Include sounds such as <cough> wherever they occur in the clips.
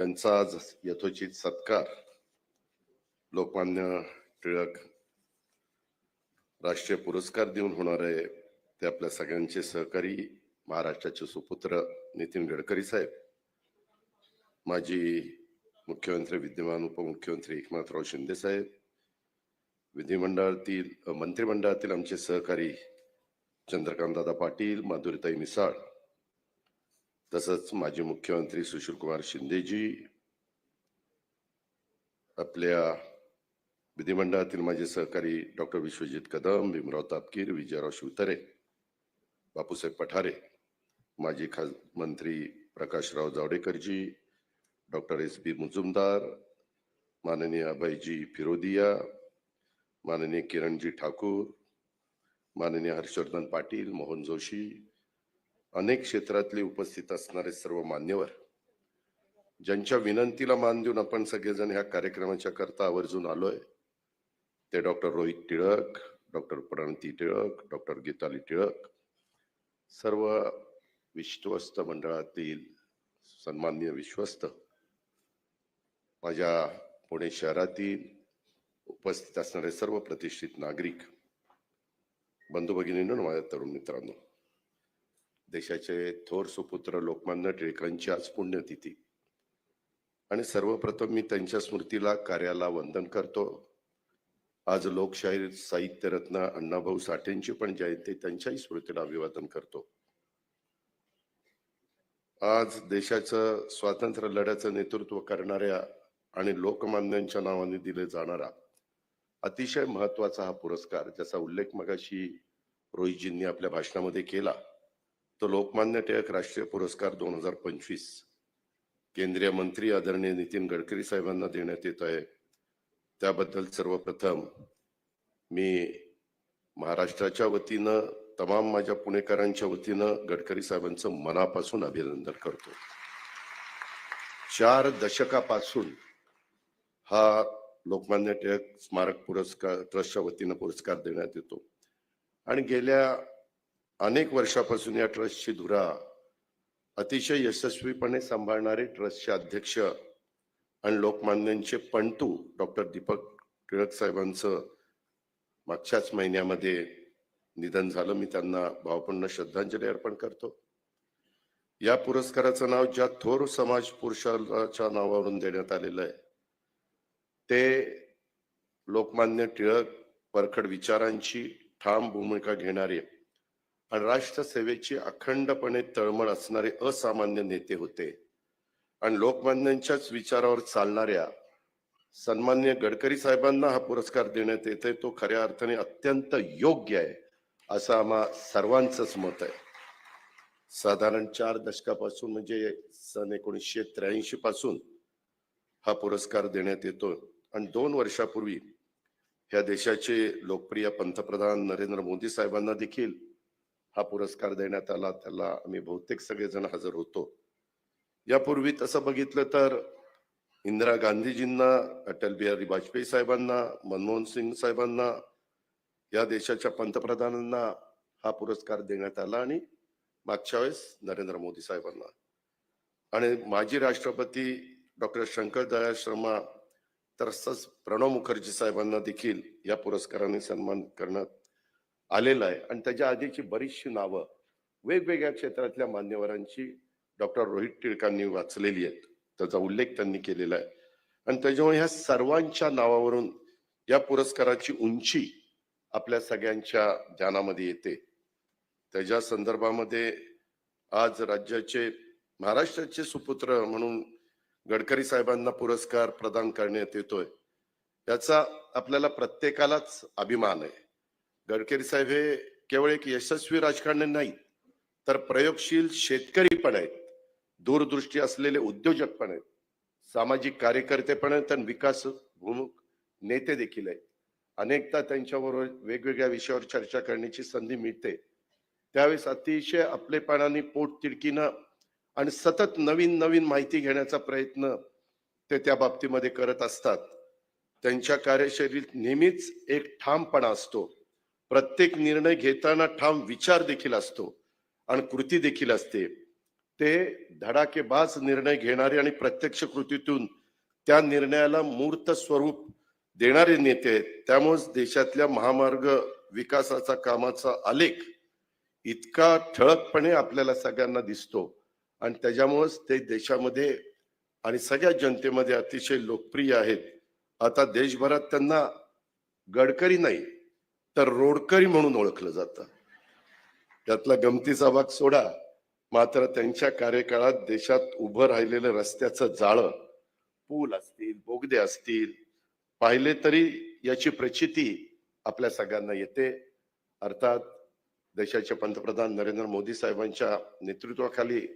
त्यांचा आज यथोचित सत्कार लोकमान्य टिळक राष्ट्रीय पुरस्कार देऊन होणार आहे ते आपल्या सगळ्यांचे सहकारी महाराष्ट्राचे सुपुत्र नितीन गडकरी साहेब माजी मुख्यमंत्री विद्यमान उपमुख्यमंत्री एकनाथराव शिंदे साहेब विधिमंडळातील मंत्रिमंडळातील आमचे सहकारी चंद्रकांतदादा पाटील माधुरीताई मिसाळ तसंच माजी मुख्यमंत्री सुशीलकुमार शिंदेजी आपल्या विधिमंडळातील माझे सहकारी डॉक्टर विश्वजित कदम भीमराव तापकीर विजयराव शिवतरे बापूसाहेब पठारे माजी खास मंत्री प्रकाशराव जावडेकरजी डॉक्टर एस बी मुजुमदार माननीय अभयजी फिरोदिया माननीय किरणजी ठाकूर माननीय हर्षवर्धन पाटील मोहन जोशी अनेक क्षेत्रातले उपस्थित असणारे सर्व मान्यवर ज्यांच्या विनंतीला मान देऊन आपण सगळेजण ह्या कार्यक्रमाच्या करता आवर्जून आलोय. ते doctor Rohit Tilak doctor Pranati Tilak doctor Geetali Tilak सर्व विश्वस्त मंडळातील सन्माननीय विश्वस्त माझ्या पुणे शहरातील उपस्थित असणारे सर्व प्रतिष्ठित नागरिक बंधू भगिनींनो माझ्या तरुण मित्रांनो देशाचे थोर सुपुत्र लोकमान्य टिळकांची आज पुण्यतिथी. आणि सर्वप्रथम मी त्यांच्या स्मृतीला कार्याला वंदन करतो. आज लोकशाही साहित्य रत्न अण्णाभाऊ साठेंची पण जयंती त्यांच्याही स्मृतीला अभिवादन करतो. आज देशाचं स्वातंत्र्य लढ्याचं नेतृत्व करणाऱ्या आणि लोकमान्यांच्या नावाने दिले जाणारा अतिशय महत्त्वाचा हा पुरस्कार ज्याचा उल्लेख मगाशी रोहितजींनी आपल्या भाषणामध्ये केला. तो लोकमान्य टिळक राष्ट्रीय पुरस्कार दोन हजार पंचवीस. केंद्रीय मंत्री आदरणीय नितीन गडकरी साहेबांना देण्यात येत आहे. त्याबद्दल सर्वप्रथम मी महाराष्ट्राच्या वतीनं तमाम माझ्या पुणेकरांच्या वतीनं गडकरी साहेबांचं मनापासून अभिनंदन करतो. चार दशकापासून हा लोकमान्य टिळक स्मारक पुरस्कार ट्रस्टच्या वतीनं पुरस्कार देण्यात येतो. आणि गेल्या अनेक वर्षापासून या ट्रस्टची धुरा अतिशय यशस्वीपणे सांभाळणारे ट्रस्टचे अध्यक्ष आणि लोकमान्यांचे पंटू डॉक्टर दीपक टिळक साहेबांचं मागच्याच महिन्यामध्ये निधन झालं. मी त्यांना भावपूर्ण श्रद्धांजली अर्पण करतो. या पुरस्काराचं नाव ज्या थोर समाज पुरुषाच्या नावावरून देण्यात आलेलं आहे ते लोकमान्य टिळक परखड विचारांची ठाम भूमिका घेणारे आणि राष्ट्रसेवेची अखंडपणे तळमळ असणारे असामान्य नेते होते. आणि लोकमान्यांच्याच विचारावर चालणाऱ्या सन्मान्य गडकरी साहेबांना हा पुरस्कार देण्यात येते तो खऱ्या अर्थाने अत्यंत योग्य आहे असं आम्हा सर्वांचंच मत आहे. साधारण चार दशकापासून म्हणजे सन एकोणीसशे त्र्याऐंशी पासून हा पुरस्कार देण्यात येतो. आणि दोन वर्षापूर्वी ह्या देशाचे लोकप्रिय पंतप्रधान नरेंद्र मोदी साहेबांना देखील हा पुरस्कार देण्यात आला त्याला आम्ही बहुतेक सगळेजण हजर होतो. यापूर्वी तसं बघितलं तर इंदिरा गांधीजींना अटल बिहारी वाजपेयी साहेबांना मनमोहन सिंग साहेबांना या देशाच्या पंतप्रधानांना हा पुरस्कार देण्यात आला आणि मागच्या वेळेस नरेंद्र मोदी साहेबांना. आणि माजी राष्ट्रपती डॉक्टर शंकर दयाळ शर्मा तसंच प्रणव मुखर्जी साहेबांना देखील या पुरस्काराने सन्मान करण्यात आलेला आहे. आणि त्याच्या आधीची बरीचशी नावं वेगवेगळ्या क्षेत्रातल्या मान्यवरांची डॉक्टर रोहित टिळकांनी वाचलेली आहेत. त्याचा उल्लेख त्यांनी केलेला आहे. आणि त्याच्यामुळे ह्या सर्वांच्या नावावरून या पुरस्काराची उंची आपल्या सगळ्यांच्या ध्यानामध्ये येते. त्याच्या संदर्भामध्ये आज राज्याचे महाराष्ट्राचे सुपुत्र म्हणून गडकरी साहेबांना पुरस्कार प्रदान करण्यात येतोय. याचा आपल्याला प्रत्येकालाच अभिमान आहे. गडकरी साहेब हे केवळ एक यशस्वी राजकारणी नाही तर प्रयोगशील शेतकरी पण आहेत दूरदृष्टी असलेले उद्योजक पण आहेत सामाजिक कार्यकर्ते पण आहेत आणि विकास भूमुख नेते देखील आहेत. अनेकदा त्यांच्याबरोबर वेगवेगळ्या विषयावर चर्चा करण्याची संधी मिळते. त्यावेळेस अतिशय आपलेपणाने पोट तिडकीनं आणि सतत नवीन नवीन माहिती घेण्याचा प्रयत्न ते त्या बाबतीमध्ये करत असतात. त्यांच्या कार्यशैलीत नेहमीच एक ठामपणा असतो. प्रत्येक निर्णय घेताना ठाम विचार देखील असतो आणि कृती देखील असते. ते धडाकेबाज निर्णय घेणारे आणि प्रत्यक्ष कृतीतून त्या निर्णयाला मूर्त स्वरूप देणारे नेते आहेत. त्यामुळेच देशातल्या महामार्ग विकासाचा कामाचा आलेख इतका ठळकपणे आपल्याला सगळ्यांना दिसतो. आणि त्याच्यामुळेच ते देशामध्ये आणि सगळ्या जनतेमध्ये अतिशय लोकप्रिय आहेत. आता देशभरात त्यांना गडकरी नाही तर रोडकरी म्हणून ओळखलं जातं. त्यातला गमतीचा भाग सोडा. मात्र त्यांच्या कार्यकाळात देशात उभं राहिलेलं रस्त्याचं जाळं पूल असतील बोगदे असतील पाहिले तरी याची प्रचिती आपल्या सगळ्यांना येते. अर्थात देशाचे पंतप्रधान नरेंद्र मोदी साहेबांच्या नेतृत्वाखाली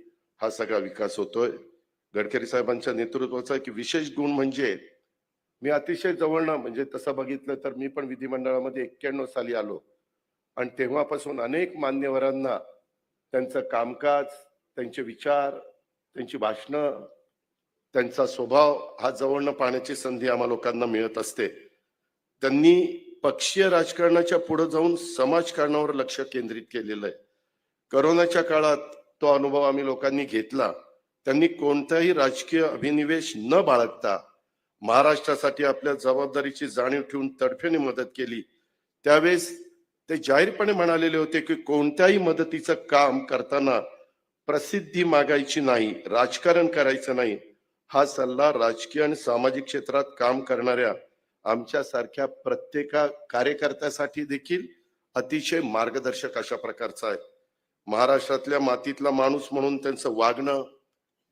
हा सगळा विकास होतोय. गडकरी साहेबांच्या नेतृत्वाचा एक विशेष गुण म्हणजे मी अतिशय जवळनं म्हणजे तसं बघितलं तर मी पण विधिमंडळामध्ये एक्क्याण्णव साली आलो. आणि तेव्हापासून अनेक मान्यवरांना त्यांचं कामकाज त्यांचे विचार त्यांची भाषणं त्यांचा स्वभाव हा जवळनं पाहण्याची संधी आम्हा लोकांना मिळत असते. त्यांनी पक्षीय राजकारणाच्या पुढे जाऊन समाजकारणावर लक्ष केंद्रित केलेलं आहे. करोनाच्या काळात तो अनुभव आम्ही लोकांनी घेतला. त्यांनी कोणताही राजकीय अभिनिवेश न बाळगता महाराष्ट्रासाठी आपल्या जबाबदारीची जाणीव ठेवून तडफेने मदत केली. त्यावेळेस ते जाहीरपणे म्हणालेले होते की कोणत्याही मदतीचं काम करताना प्रसिद्धी मागायची नाही राजकारण करायचं नाही. हा सल्ला राजकीय आणि सामाजिक क्षेत्रात काम करणाऱ्या आमच्या सारख्या प्रत्येका कार्यकर्त्यासाठी देखील अतिशय मार्गदर्शक अशा प्रकारचा आहे. महाराष्ट्रातल्या मातीतला माणूस म्हणून त्यांचं वागणं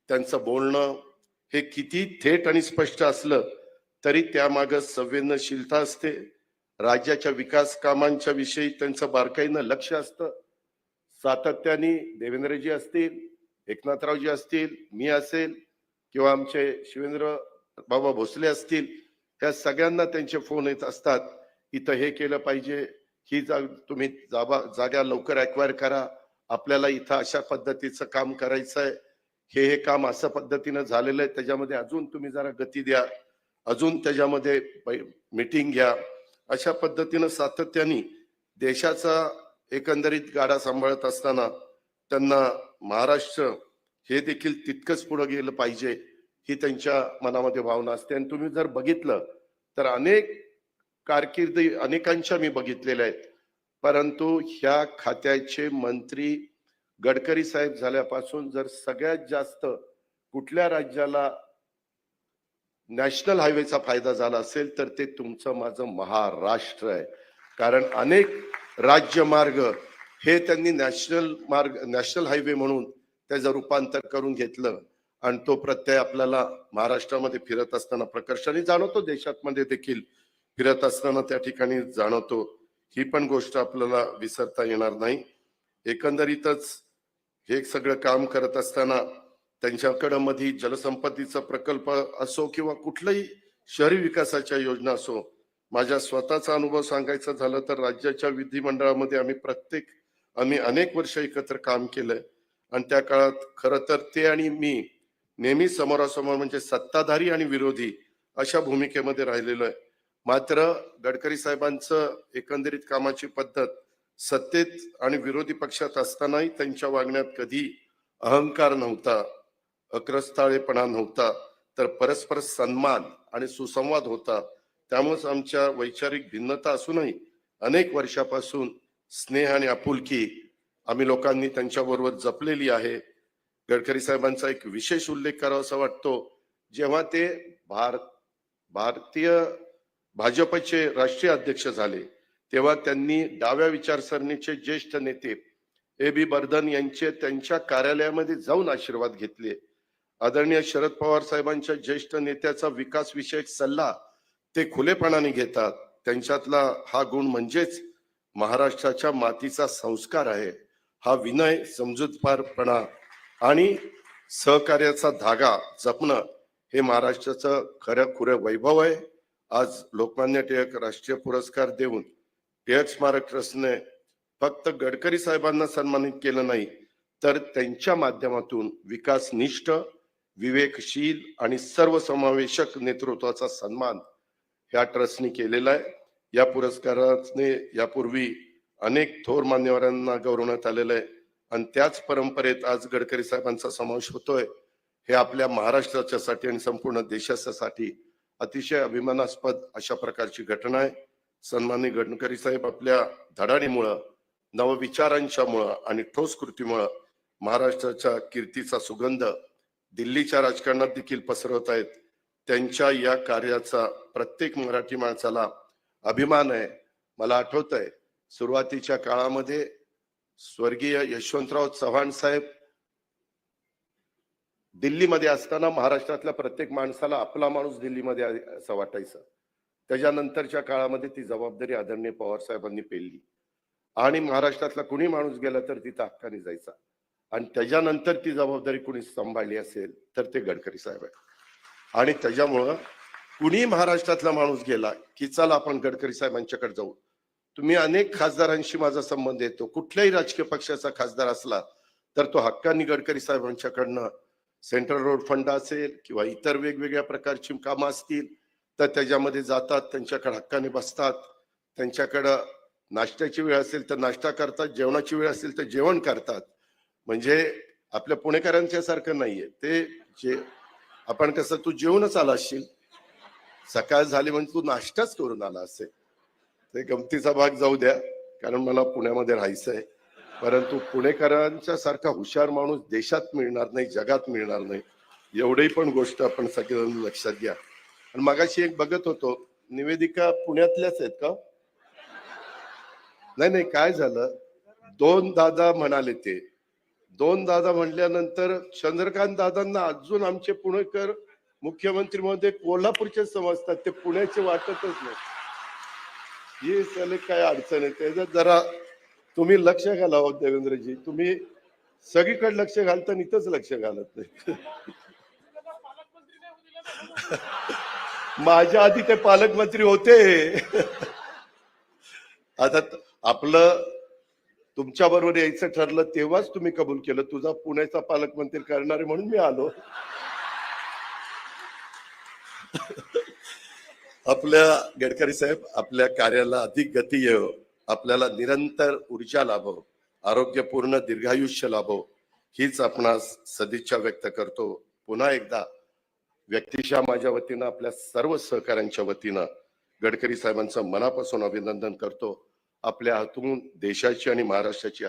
त्यांचं बोलणं हे किती थेट आणि स्पष्ट असलं तरी त्यामाग संवेदनशीलता असते. राज्याच्या विकास कामांच्या विषयी त्यांचं बारकाईनं लक्ष असतं. सातत्याने देवेंद्रजी असतील एकनाथरावजी असतील मी असेल किंवा आमचे शिवेंद्र बाबा भोसले असतील ह्या सगळ्यांना त्यांचे फोन येत असतात. इथं हे केलं पाहिजे ही जाग तुम्ही जाबा जागा लवकर अक्वायर करा. आपल्याला इथं अशा पद्धतीचं काम करायचं आहे हे हे काम असं पद्धतीनं झालेलं आहे. त्याच्यामध्ये अजून तुम्ही जरा गती द्या. अजून त्याच्यामध्ये मीटिंग घ्या. अशा पद्धतीनं सातत्याने देशाचा एकंदरीत गाडा सांभाळत असताना त्यांना महाराष्ट्र हे देखील तितकंच पुढे गेलं पाहिजे ही त्यांच्या मनामध्ये भावना असते. आणि तुम्ही जर बघितलं तर अनेक कारकिर्दी अनेकांच्या मी बघितलेल्या आहेत. परंतु ह्या खात्याचे मंत्री गडकरी साहेब झाल्यापासून जर सगळ्यात जास्त कुठल्या राज्याला नॅशनल हायवेचा फायदा झाला असेल तर ते तुमचं माझं महाराष्ट्र आहे. कारण अनेक राज्यमार्ग हे त्यांनी नॅशनल मार्ग नॅशनल हायवे म्हणून त्याचं रूपांतर करून घेतलं. आणि तो प्रत्यय आपल्याला महाराष्ट्रामध्ये फिरत असताना प्रकर्षाने जाणवतो देशातमध्ये देखील फिरत असताना त्या ठिकाणी जाणवतो. ही पण गोष्ट आपल्याला विसरता येणार नाही. एकंदरीतच हे सगळं काम करत असताना त्यांच्याकडं मध्ये जलसंपत्तीचा प्रकल्प असो किंवा कुठलाही शहरी विकासाच्या योजना असो माझ्या स्वतःचा अनुभव सांगायचा झालं तर राज्याच्या विधिमंडळामध्ये आम्ही प्रत्येक आम्ही अनेक वर्ष एकत्र काम केलंय आणि त्या काळात खरं तर ते आणि मी नेहमी समोरासमोर म्हणजे सत्ताधारी आणि विरोधी अशा भूमिकेमध्ये राहिलेलो आहे. मात्र गडकरी साहेबांचं एकंदरीत कामाची पद्धत सत्तेत आणि विरोधी पक्षात असतानाही त्यांच्या वागण्यात कधी अहंकार नव्हता अक्रस्ताळेपणा नव्हता तर परस्पर सन्मान आणि सुसंवाद होता. त्यामुळेच आमच्या वैचारिक भिन्नता असूनही अनेक वर्षापासून स्नेह आणि आपुलकी आम्ही लोकांनी त्यांच्याबरोबर जपलेली आहे. गडकरी साहेबांचा एक विशेष उल्लेख करावा असा वाटतो जेव्हा ते भारत भारतीय भाजपचे राष्ट्रीय अध्यक्ष झाले तेव्हा त्यांनी डाव्या विचारसरणीचे ज्येष्ठ नेते ए बी बर्धन यांचे त्यांच्या कार्यालयामध्ये जाऊन आशीर्वाद घेतले. आदरणीय शरद पवार साहेबांच्या ज्येष्ठ नेत्याचा विकास विषयक सल्ला ते खुलेपणाने घेतात. त्यांच्यातला हा गुण म्हणजेच महाराष्ट्राच्या मातीचा संस्कार आहे. हा विनय समजूतपारपणा आणि सहकार्याचा धागा जपणं हे महाराष्ट्राचं खरं खुरं वैभव आहे. आज लोकमान्य टिळक राष्ट्रीय पुरस्कार देऊन टिळक स्मारक ट्रस्टने फक्त गडकरी साहेबांना सन्मानित केलं नाही तर त्यांच्या माध्यमातून विकासनिष्ठ विवेकशील आणि सर्वसमावेशक नेतृत्वाचा सन्मान ह्या ट्रस्टनी केलेला आहे. या पुरस्काराने यापूर्वी अनेक थोर मान्यवरांना गौरवण्यात आलेलं आहे आणि त्याच परंपरेत आज गडकरी साहेबांचा समावेश होतोय. हे आपल्या महाराष्ट्राच्यासाठी आणि संपूर्ण देशाच्यासाठी अतिशय अभिमानास्पद अशा प्रकारची घटना आहे. सन्माननीय गडकरी साहेब आपल्या धडाडीमुळं नवविचारांच्या मुळं आणि ठोस कृतीमुळं महाराष्ट्राच्या कीर्तीचा सुगंध दिल्लीच्या राजकारणात देखील पसरवत आहेत. त्यांच्या या कार्याचा प्रत्येक मराठी माणसाला अभिमान आहे. मला आठवत आहे सुरुवातीच्या काळामध्ये स्वर्गीय यशवंतराव चव्हाण साहेब दिल्लीमध्ये असताना महाराष्ट्रातल्या प्रत्येक माणसाला आपला माणूस दिल्लीमध्ये असं वाटायचं. त्याच्यानंतरच्या काळामध्ये ती जबाबदारी आदरणीय पवार साहेबांनी पेलली. आणि महाराष्ट्रातला कुणी माणूस गेला तर तिथं हक्काने जायचा. आणि त्याच्यानंतर ती जबाबदारी कुणी सांभाळली असेल तर ते गडकरी साहेब आहे आणि त्याच्यामुळं कुणी महाराष्ट्रातला माणूस गेला की चला आपण गडकरी साहेबांच्याकडे जाऊ. तुम्ही अनेक खासदारांशी माझा संबंध येतो. कुठल्याही राजकीय पक्षाचा खासदार असला तर तो हक्कानी गडकरी साहेबांच्याकडनं सेंट्रल रोड फंड असेल किंवा इतर वेगवेगळ्या प्रकारची कामं असतील तर त्याच्यामध्ये जातात त्यांच्याकडे हक्काने बसतात त्यांच्याकडं नाश्त्याची वेळ असेल तर नाश्ता करतात जेवणाची वेळ असेल तर जेवण करतात. म्हणजे आपल्या पुणेकरांच्या सारखं नाहीये. ते जे आपण कसं तू जेवणच आला असशील. सकाळ झाली म्हणजे तू नाश्ताच करून आला असेल. ते गमतीचा भाग जाऊ द्या कारण मला पुण्यामध्ये राहायचं आहे परंतु पुणेकरांच्या सारखा हुशार माणूस देशात मिळणार नाही जगात मिळणार नाही. एवढी पण गोष्ट आपण सगळेजण लक्षात घ्या. आणि मगाशी एक बघत होतो निवेदिका पुण्यातल्याच आहेत का? नाही नाही काय झालं? दोन दादा म्हणाले ते. दोन दादा म्हणल्यानंतर चंद्रकांत दादांना अजून आमचे पुणेकर मुख्यमंत्री मध्ये कोल्हापूरचे समजतात ते पुण्याचे वाटतच नाही. हे त्याला काय अडचण आहे? त्याच्यात जरा तुम्ही लक्ष घाला देवेंद्रजी. तुम्ही सगळीकडे लक्ष घालता आणि इथंच लक्ष घालत नाही. <laughs> माझ्या आधी ते पालकमंत्री होते. आता आपलं तुमच्या बरोबर यायचं ठरलं तेव्हाच तुम्ही कबूल केलं. तुझा पुण्याचा पालकमंत्री करणार म्हणून मी आलो. आपल्या गडकरी साहेब आपल्या कार्याला अधिक गती येव. आपल्याला निरंतर ऊर्जा लाभो. आरोग्यपूर्ण दीर्घायुष्य लाभो. हीच आपणास सदिच्छा व्यक्त करतो. पुन्हा एकदा व्यक्तिशा माझ्या वतीनं आपल्या सर्व सहकाऱ्यांच्या वतीनं गडकरी साहेबांचं मनापासून अभिनंदन करतो. आपल्या हातून देशाची आणि महाराष्ट्राची